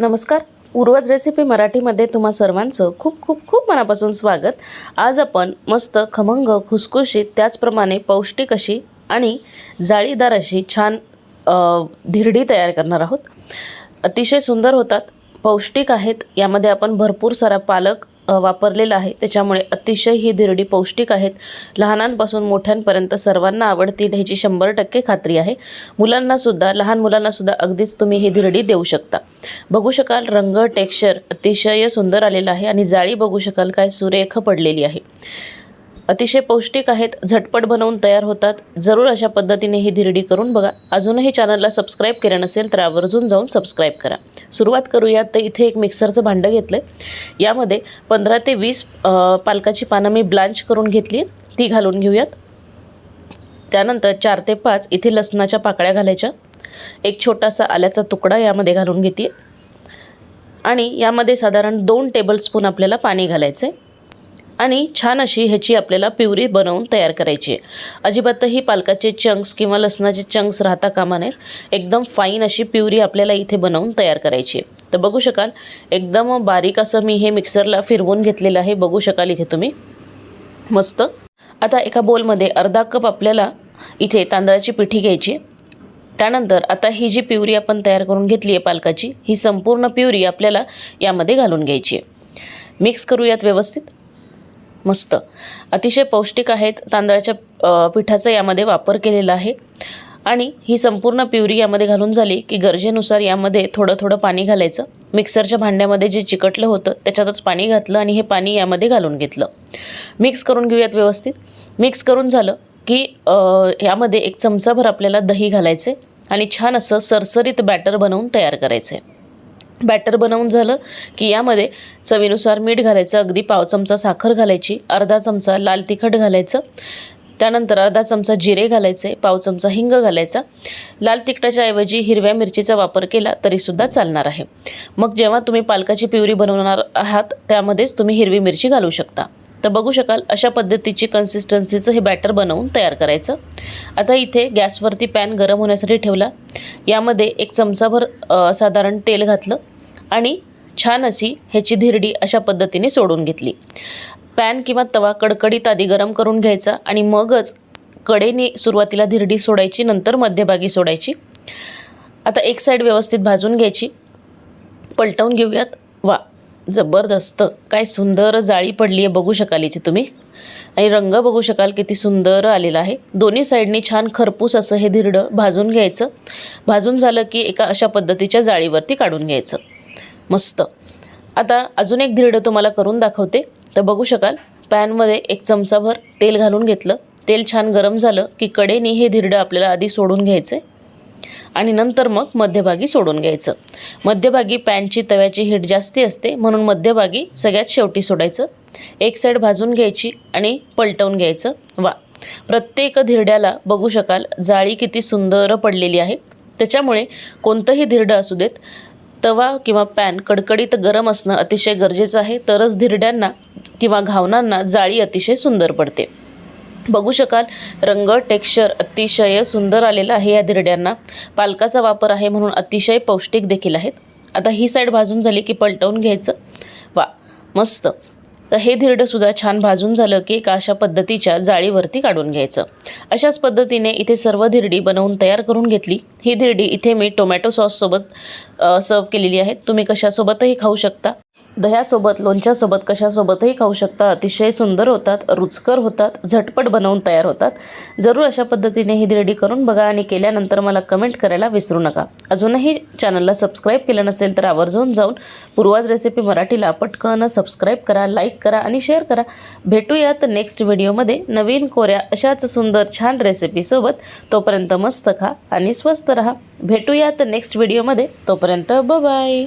नमस्कार. पूर्वज रेसिपी मराठीमध्ये तुम्हा सर्वांचं खूप खूप खूप मनापासून स्वागत. आज आपण मस्त खमंग खुसखुशीत त्याचप्रमाणे पौष्टिक अशी आणि जाळीदार अशी छान धिरडी तयार करणार आहोत. अतिशय सुंदर होतात पौष्टिक आहेत. यामध्ये आपण भरपूर सारा पालक वापरलेला आहे. त्याच्यामुळे अतिशय ही धिरडी पौष्टिक आहेत. लहानांपासून मोठ्यांपर्यंत सर्वांना आवडतील ह्याची शंभर टक्के खात्री आहे. मुलांनासुद्धा लहान मुलांनासुद्धा अगदीच तुम्ही ही धिरडी देऊ शकता. बघू शकाल रंग टेक्स्चर अतिशय सुंदर आलेला आहे आणि जाळी बघू शकाल काय सुरेख पडलेली आहे. अतिशय पौष्टिक आहेत झटपट बनवून तयार होतात. जरूर अशा पद्धतीने ही धिरडी करून बघा. अजूनही चॅनलला सबस्क्राईब केलं नसेल तर आवर्जून जाऊन सबस्क्राईब करा. सुरुवात करूयात तर इथे एक मिक्सरचं भांडं घेतलं आहे यामध्ये पंधरा ते वीस पालकाची पानं मी ब्लांच करून घेतली. ती घालून घेऊयात. त्यानंतर चार ते पाच इथे लसणाच्या पाकळ्या घालायच्या. एक छोटासा आल्याचा तुकडा यामध्ये घालून घेते आणि यामध्ये साधारण दोन टेबलस्पून आपल्याला पाणी घालायचं आहे आणि छान अशी ह्याची आपल्याला प्युरी बनवून तयार करायची आहे. अजिबातही पालकाचे चंक्स किंवा लसणाचे चंक्स राहता कामा नयेत एकदम फाईन अशी प्युरी आपल्याला इथे बनवून तयार करायची आहे. तर बघू शकाल एकदम बारीक असं मी हे मिक्सरला फिरवून घेतलेलं आहे. बघू शकाल इथे तुम्ही. मस्त. आता एका बोलमध्ये अर्धा कप आपल्याला इथे तांदळाची पिठी घ्यायची त्यानंतर आता ही जी प्युरी आपण तयार करून घेतली आहे पालकाची ही संपूर्ण प्युरी आपल्याला यामध्ये घालून घ्यायची आहे. मिक्स करूयात व्यवस्थित. मस्त. अतिशय पौष्टिक आहेत. तांदळाच्या पिठाचा यामध्ये वापर केलेला आहे. आणि ही संपूर्ण प्युरी यामध्ये घालून झाली की गरजेनुसार यामध्ये थोडं थोडं पाणी घालायचं. मिक्सरच्या भांड्यामध्ये जे चिकटलं होतं त्याच्यातच पाणी घातलं आणि हे पाणी यामध्ये घालून घेतलं. मिक्स करून घेऊयात व्यवस्थित. मिक्स करून झालं की यामध्ये एक चमचाभर आपल्याला दही घालायचे आणि छान असं सरसरीत बॅटर बनवून तयार करायचं आहे बॅटर बनवून झालं की यामध्ये चवीनुसार मीठ घालायचं अगदी पाव चमचा साखर घालायची अर्धा चमचा लाल तिखट घालायचं त्यानंतर अर्धा चमचा जिरे घालायचे पाव चमचा हिंग घालायचा. लाल तिखटाच्या ऐवजी हिरव्या मिरचीचा वापर केला तरीसुद्धा चालणार आहे. मग जेव्हा तुम्ही पालकाची प्युरी बनवणार आहात त्यामध्येच तुम्ही हिरवी मिरची घालू शकता. तर बघू शकाल अशा पद्धतीची कन्सिस्टन्सीचं हे बॅटर बनवून तयार करायचं. आता इथे गॅसवरती पॅन गरम होण्यासाठी ठेवला. यामध्ये एक चमचाभर साधारण तेल घातलं. आणि छान अशी ह्याची धिरडी अशा पद्धतीने सोडून घेतली. पॅन किंवा तवा कडकडीत आधी गरम करून घ्यायचा आणि मगच कडेने सुरुवातीला धिरडी सोडायची नंतर मध्यभागी सोडायची. आता एक साईड व्यवस्थित भाजून घ्यायची. पलटवून घेऊयात. वा जबरदस्त. काय सुंदर जाळी पडली आहे बघू शकाल याची तुम्ही. आणि रंग बघू शकाल किती सुंदर आलेला आहे. दोन्ही साईडनी छान खरपूस असं हे धिरडं भाजून घ्यायचं. भाजून झालं की एका अशा पद्धतीच्या जाळीवरती काढून घ्यायचं. मस्त. आता अजून एक धिरडं तुम्हाला करून दाखवते. तर बघू शकाल पॅनमध्ये एक चमचाभर तेल घालून घेतलं. तेल छान गरम झालं की कडेने हे धिरडं आपल्याला आधी सोडून घ्यायचं. आहे आणि नंतर मग मध्यभागी सोडून घ्यायचं. मध्यभागी पॅनची तव्याची हीट जास्ती असते म्हणून मध्यभागी सगळ्यात शेवटी सोडायचं. एक साईड भाजून घ्यायची आणि पलटवून घ्यायचं. वा! प्रत्येक धिरड्याला बघू शकाल जाळी किती सुंदर पडलेली आहे. त्याच्यामुळे कोणतंही धिरडं असू देत तवा किंवा पॅन कडकडीत गरम असणं अतिशय गरजेचं आहे. तरच धिरड्यांना किंवा घावनांना जाळी अतिशय सुंदर पडते. बघू शकाल रंग टेक्स्चर अतिशय सुंदर आलेला आहे या धिरड्यांना. पालकाचा वापर आहे म्हणून अतिशय पौष्टिक देखील आहेत. आता ही साईड भाजून झाली की पलटवून घ्यायचं. वा मस्त. तर हे धिरडंसुद्धा छान भाजून झालं की एका अशा पद्धतीच्या जाळीवरती काढून घ्यायचं. अशाच पद्धतीने इथे सर्व धिरडी बनवून तयार करून घेतली. ही धिरडी इथे मी टोमॅटो सॉससोबत सर्व केलेली आहे. तुम्ही कशासोबतही खाऊ शकता. दह्यासोबत लोणच्यासोबत कशासोबतही खाऊ शकता. अतिशय सुंदर होतात रुचकर होतात झटपट बनवून तयार होतात. जरूर अशा पद्धतीने ही रेडी करून बघा आणि केल्यानंतर मला कमेंट करायला विसरू नका. अजूनही चॅनलला सबस्क्राईब केलं नसेल तर आवर्जून जाऊन पूर्वाज रेसिपी मराठीला पटकन सबस्क्राईब करा लाईक करा आणि शेअर करा. भेटूयात नेक्स्ट व्हिडिओमध्ये नवीन कोऱ्या अशाच सुंदर छान रेसिपीसोबत तोपर्यंत मस्त खा आणि स्वस्त रहा. भेटूयात नेक्स्ट व्हिडिओमध्ये. तोपर्यंत बाय